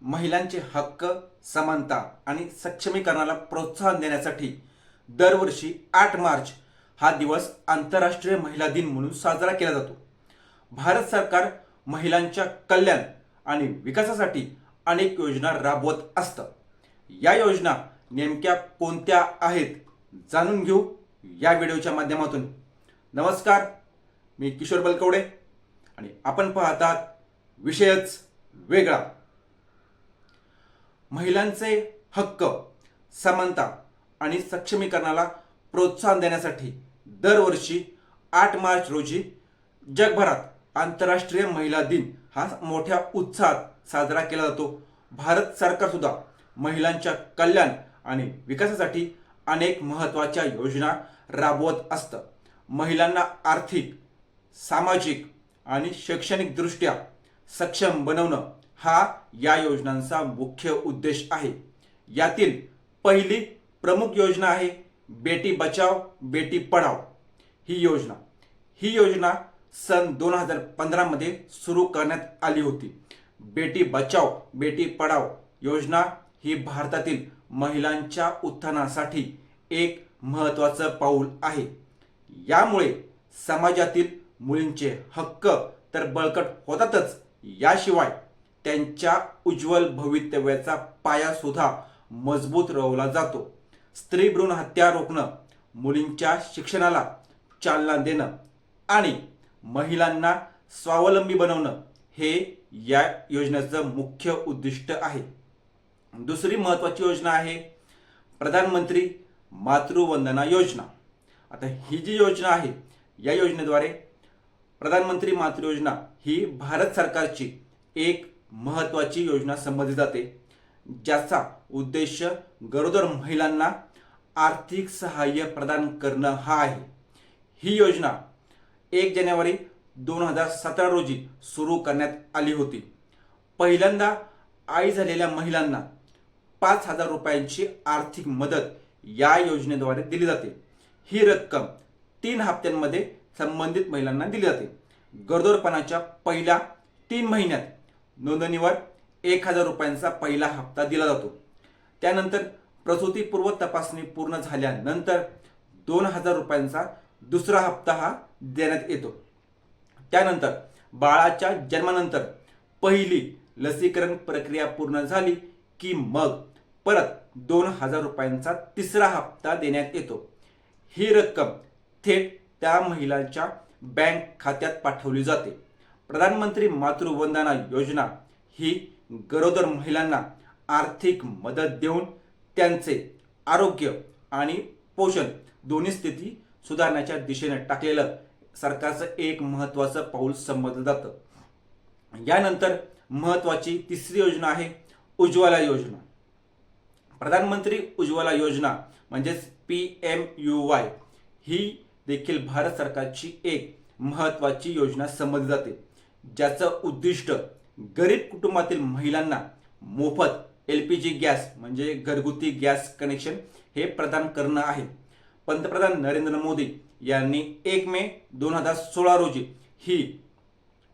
महिलांचे हक्क समानता आणि सक्षमीकरणाला प्रोत्साहन देण्यासाठी दरवर्षी आठ मार्च हा दिवस आंतरराष्ट्रीय महिला दिन म्हणून साजरा केला जातो. भारत सरकार महिलांच्या कल्याण आणि विकासासाठी अनेक योजना राबवत असतं. या योजना नेमक्या कोणत्या आहेत जाणून घेऊ या व्हिडिओच्या माध्यमातून. नमस्कार मी किशोर बलकवडे आणि आपण पाहतात विषयच वेगळा. महिलांचे हक्क समानता आणि सक्षमीकरणाला प्रोत्साहन देण्यासाठी दरवर्षी आठ मार्च रोजी जगभरात आंतरराष्ट्रीय महिला दिन हा मोठ्या उत्साहात साजरा केला जातो. भारत सरकारसुद्धा महिलांच्या कल्याण आणि विकासासाठी अनेक महत्त्वाच्या योजना राबवत असतं. महिलांना आर्थिक सामाजिक आणि शैक्षणिकदृष्ट्या सक्षम बनवणं हा या योजनांचा मुख्य उद्देश आहे. यातील पहिली प्रमुख योजना आहे बेटी बचाव बेटी पढाव. ही योजना. ही योजना सन दोन हजार पंधरामध्ये सुरू करण्यात आली होती. बेटी बचाव बेटी पढाव योजना ही भारतातील महिलांच्या उत्थानासाठी एक महत्त्वाचं पाऊल आहे. यामुळे समाजातील मुलींचे हक्क तर बळकट होतातच. याशिवाय त्यांच्या उज्ज्वल भवितव्याचा पायासुद्धा मजबूत रोवला जातो. स्त्री भ्रूण हत्या रोखणं मुलींच्या शिक्षणाला चालना देणं आणि महिलांना स्वावलंबी बनवणं हे या योजनेचं मुख्य उद्दिष्ट आहे. दुसरी महत्त्वाची योजना आहे प्रधानमंत्री मातृवंदना योजना. आता ही जी योजना आहे या योजनेद्वारे प्रधानमंत्री मातृ योजना ही भारत सरकारची एक महत्त्वाची योजना समजली जाते ज्याचा उद्देश गरोदर महिलांना आर्थिक सहाय्य प्रदान करणं हा आहे. ही योजना एक जानेवारी दोन हजार सतरा रोजी सुरू करण्यात आली होती. पहिल्यांदा आई झालेल्या महिलांना पाच हजार रुपयांची आर्थिक मदत या योजनेद्वारे दिली जाते. ही रक्कम तीन हप्त्यांमध्ये संबंधित महिलांना दिली जाते. गरोदरपणाच्या पहिल्या तीन महिन्यात नोंदणीवर एक हजार रुपयांचा पहिला हप्ता दिला जातो. त्यानंतर प्रसूतीपूर्व तपासणी पूर्ण झाल्यानंतर दोन हजार रुपयांचा दुसरा हप्ता हा देण्यात येतो. त्यानंतर बाळाच्या जन्मानंतर पहिली लसीकरण प्रक्रिया पूर्ण झाली की मग परत दोन हजार रुपयांचा तिसरा हप्ता देण्यात येतो. ही रक्कम थेट त्या महिलांच्या बँक खात्यात पाठवली जाते. प्रधानमंत्री मातृवंदना योजना ही गरोदर महिलांना आर्थिक मदत देऊन त्यांचे आरोग्य आणि पोषण दोन्ही स्थिती सुधारण्याच्या दिशेने टाकलेलं सरकारचं एक महत्त्वाचं पाऊल समजलं जातं यानंतर महत्त्वाची तिसरी योजना आहे उज्ज्वला योजना. प्रधानमंत्री उज्ज्वला योजना म्हणजेच पी एम यू वाय ही देखील भारत सरकारची एक महत्त्वाची योजना समजली जाते. ज्याचं उद्दिष्ट गरीब कुटुंबातील महिलांना मोफत एल पी जी गॅस म्हणजे घरगुती गॅस कनेक्शन हे प्रदान करणं आहे. पंतप्रधान नरेंद्र मोदी यांनी एक मे दोन हजार सोळा रोजी ही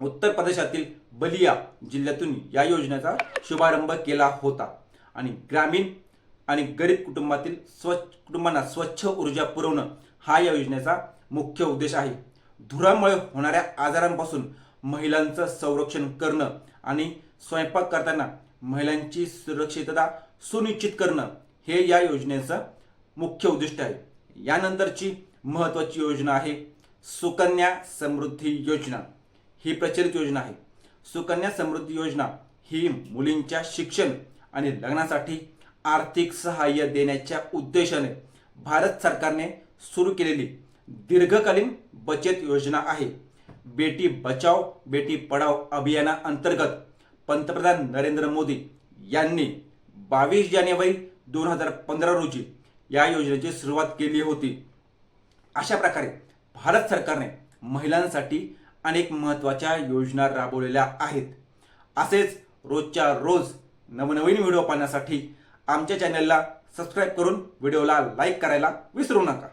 उत्तर प्रदेशातील बलिया जिल्ह्यातून या योजनेचा शुभारंभ केला होता. आणि ग्रामीण आणि गरीब कुटुंबातील स्वच्छ कुटुंबांना स्वच्छ ऊर्जा पुरवणं हा या योजनेचा मुख्य उद्देश आहे. धुरामुळे होणाऱ्या आजारांपासून महिलांचं संरक्षण करणं आणि स्वयंपाक करताना महिलांची सुरक्षितता सुनिश्चित करणं हे या योजनेचं मुख्य उद्दिष्ट आहे. यानंतरची महत्त्वाची योजना आहे सुकन्या समृद्धी योजना. ही प्रचलित योजना आहे. सुकन्या समृद्धी योजना ही मुलींच्या शिक्षण आणि लग्नासाठी आर्थिक सहाय्य देण्याच्या उद्देशाने भारत सरकारने सुरू केलेली दीर्घकालीन बचत योजना आहे. बेटी बचाव बेटी पढाव अभियानाअंतर्गत पंतप्रधान नरेंद्र मोदी यांनी बावीस जानेवारी दोन हजार पंधरा रोजी या योजनेची सुरुवात केली होती. अशा प्रकारे भारत सरकारने महिलांसाठी अनेक महत्त्वाच्या योजना राबवलेल्या आहेत. असेच रोजच्या रोज नवनवीन व्हिडिओ पाहण्यासाठी आमच्या चॅनलला सबस्क्राईब करून व्हिडिओला लाईक करायला विसरू नका.